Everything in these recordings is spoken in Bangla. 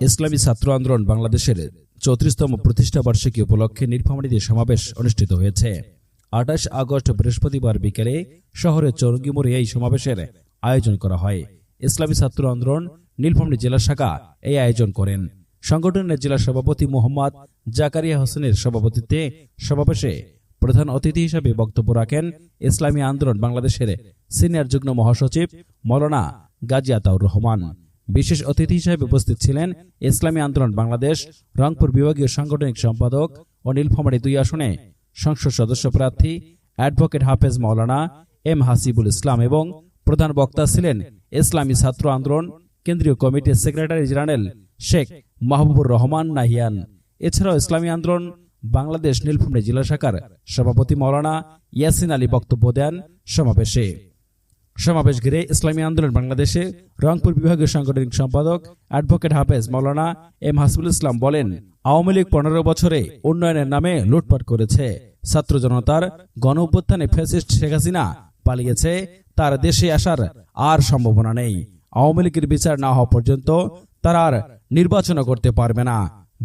ইসলামী ছাত্র আন্দোলন বাংলাদেশের চৌত্রিশতম প্রতিষ্ঠা বার্ষিকী উপলক্ষে নীলফামারীতে সমাবেশ অনুষ্ঠিত হয়েছে। আঠাশ আগস্ট বৃহস্পতিবার বিকেলে শহরের চৌরঙ্গি মোড়ে এই সমাবেশের আয়োজন করা হয়। ইসলামী ছাত্র আন্দোলন নীলফামারী জেলা শাখা এই আয়োজন করেন। সংগঠনের জেলা সভাপতি মোহাম্মদ জাকারিয়া হোসেনের সভাপতিত্বে সমাবেশে প্রধান অতিথি হিসেবে বক্তব্য রাখেন ইসলামী আন্দোলন বাংলাদেশের সিনিয়র যুগ্ম মহাসচিব মৌলানা গাজী আতাউর রহমান। বিশেষ অতিথি হিসেবে উপস্থিত ছিলেন ইসলামী আন্দোলন বাংলাদেশ, রংপুর বিভাগীয় সাংগঠনিক সম্পাদক ও নীলফামারী দুই আসনে। সংসদ সদস্য প্রার্থী অ্যাডভোকেট হাফেজ মাওলানা এম হাসিবুল ইসলাম এবং প্রধান বক্তা ছিলেন ইসলামী ছাত্র আন্দোলন কেন্দ্রীয় কমিটির সেক্রেটারি জেনারেল শেখ মাহবুবুর রহমান নাহিয়ান। এছাড়াও ইসলামী আন্দোলন বাংলাদেশ নীলফামারী জেলা শাখার সভাপতি মাওলানা ইয়াসিন আলী বক্তব্য দেন সমাবেশে। সমাবেশ ঘিরে ইসলামী আন্দোলন বাংলাদেশে রংপুর বিভাগীয় সাংগঠনিক সম্পাদক অ্যাডভোকেট হাফেজ মৌলানা এম হাসিবুল ইসলাম বলেন, আওয়ামী লীগ পনেরো বছরে উন্নয়নের নামে লুটপাট করেছে। ছাত্র জনতার গণ অভ্যুত্থানে ফ্যাসিস্ট শেখ হাসিনা পালিয়েছে, তার দেশে আসার আর সম্ভাবনা নেই। আওয়ামী লীগের বিচার না হওয়া পর্যন্ত তারা আর নির্বাচনও করতে পারবে না।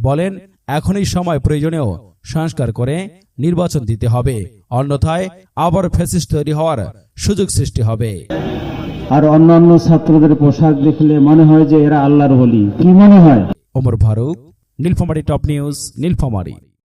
বলেন, এখনই সময় প্রয়োজনীয় সংস্কার করে নির্বাচন দিতে হবে। অন্যথায় আবার ফ্যাসিস্ট তৈরি হওয়ার সুযোগ সৃষ্টি হবে। আর অন্যান্য ছাত্রদের পোশাক দেখলে মনে হয় যে এরা আল্লাহর বলি কি মনে হয়? Omar Faruk Nilphamari top news Nilphamari.